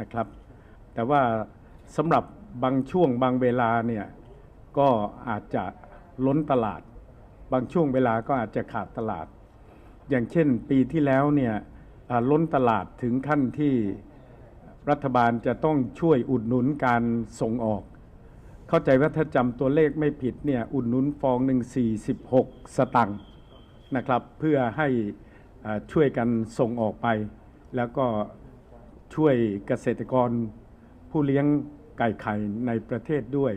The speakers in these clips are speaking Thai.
นะครับ แต่ว่าสำหรับบางช่วงบางเวลาเนี่ยก็อาจจะล้นตลาด บางช่วงเวลาก็อาจจะขาดตลาด อย่างเช่นปีที่แล้วเนี่ยล้นตลาดถึงขั้นที่รัฐบาลจะต้องช่วยอุดหนุนการส่งออก เข้าใจว่าถ้าจำตัวเลขไม่ผิดเนี่ยอุดหนุนฟองหนึ่ง46 สตังค์นะครับ เพื่อให้ช่วยกันส่งออกไป แล้วก็ ช่วยเกษตรกรผู้เลี้ยงไก่ไข่ในประเทศด้วย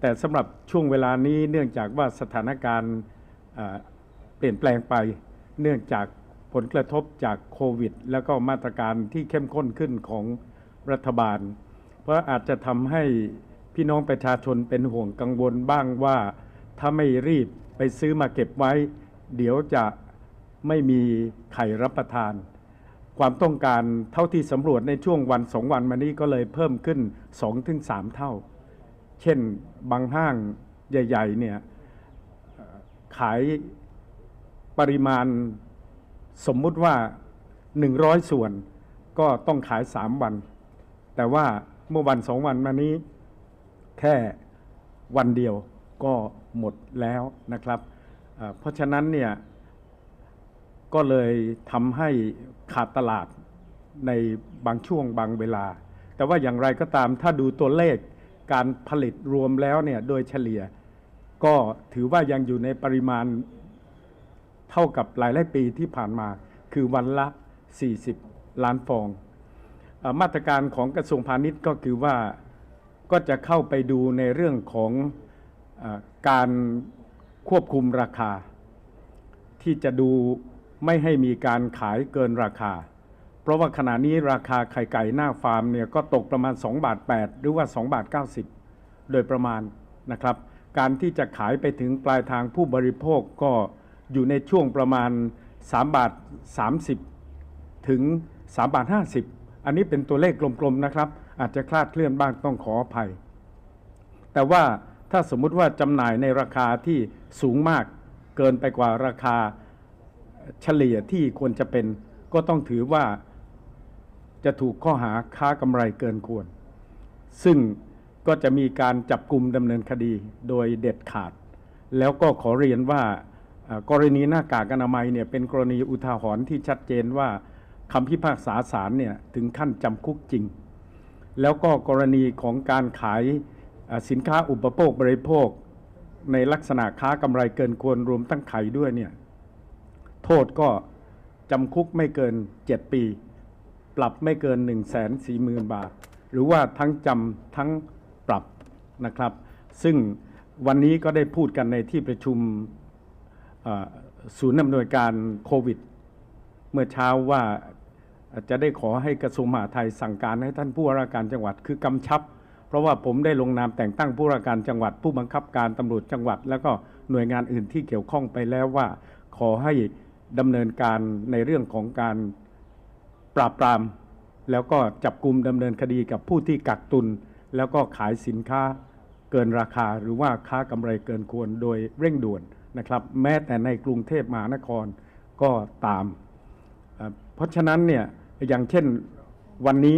แต่สำหรับช่วงเวลานี้เนื่องจากว่าสถานการณ์เปลี่ยนแปลงไป เนื่องจากผลกระทบจากโควิด แล้วก็มาตรการที่เข้มข้นขึ้นของรัฐบาล เพราะอาจจะทำให้พี่น้องประชาชนเป็นห่วงกังวลบ้างว่าถ้าไม่รีบไปซื้อมาเก็บไว้ เดี๋ยวจะไม่มีไข่รับประทาน ความต้องการเท่าที่สำรวจในช่วงวันสองวันมานี้ก็เลยเพิ่มขึ้น 2-3 เท่า เช่นบางห้างใหญ่ๆเนี่ยขายปริมาณสมมุติว่า 100 ส่วนก็ต้องขาย 3 วัน แต่ว่าเมื่อวันสองวันมานี้แค่วันเดียวก็หมดแล้วนะครับ เพราะฉะนั้นเนี่ย ก็เลยทำให้ขาดตลาดในบางช่วงบางเวลา แต่ว่าอย่างไรก็ตามถ้าดูตัวเลขการผลิตรวมแล้วเนี่ยโดยเฉลี่ย ก็ถือว่ายังอยู่ในปริมาณเท่ากับหลายหลายปีที่ผ่านมา คือวันละ 40 ล้านฟองอมาตรการของกระทรวงพาณิชย์ก็คือว่าก็จะเข้าไปดูในเรื่องของอการควบคุมราคา ที่จะดู ไม่ให้มีการขายเกินราคา เพราะว่าขณะนี้ราคาไข่ไก่หน้าฟาร์มเนี่ยก็ตกประมาณ2บาท8หรือว่า2บาท90 โดยประมาณนะครับ การที่จะขายไปถึงปลายทางผู้บริโภคก็อยู่ในช่วงประมาณ3บาท30 ถึง3บาท50 อันนี้เป็นตัวเลขกลมๆนะครับ อาจจะคลาดเคลื่อนบ้างต้องขออภัย แต่ว่าถ้าสมมุติว่าจำหน่ายในราคาที่สูงมากเกินไปกว่าราคา เฉลี่ยที่ควรจะเป็น ก็ต้องถือว่าจะถูกข้อหาค้ากำไรเกินควร ซึ่งก็จะมีการจับกลุ่มดำเนินคดีโดยเด็ดขาด แล้วก็ขอเรียนว่ากรณีหน้ากากอนามัยเนี่ยเป็นกรณีอุทาหรณ์ที่ชัดเจนว่าคำพิพากษาศาลเนี่ยถึงขั้นจำคุกจริง แล้วก็กรณีของการขายสินค้าอุปโภคบริโภค ในลักษณะค้ากำไรเกินควรรวมตั้งไข่ด้วยเนี่ย โทษก็จำคุกไม่เกิน 7 ปี ปรับไม่เกิน 1 4 0 0 0 0 บาท หรือว่าทั้งจำทั้งปรับนะครับ ซึ่งวันนี้ก็ได้พูดกันในที่ประชุมศูนย์อำนวยการโควิด เมื่อเช้าว่าจะได้ขอให้กระทรวงมหาดไทยสั่งการให้ท่านผู้ว่าราชการจังหวัดคือกำชับ เพราะว่าผมได้ลงนามแต่งตั้งผู้ว่าราชการจังหวัด ผู้บังคับการตำรวจจังหวัด แล้วก็หน่วยงานอื่นที่เกี่ยวข้องไปแล้วว่า ขอให้ ดำเนินการในเรื่องของการปราบปราม แล้วก็จับกลุ่มดำเนินคดีกับผู้ที่กักตุน แล้วก็ขายสินค้าเกินราคาหรือว่าค้ากำไรเกินควรโดยเร่งด่วนนะครับ แม้แต่ในกรุงเทพมหานครก็ตาม เพราะฉะนั้นเนี่ยอย่างเช่นวันนี้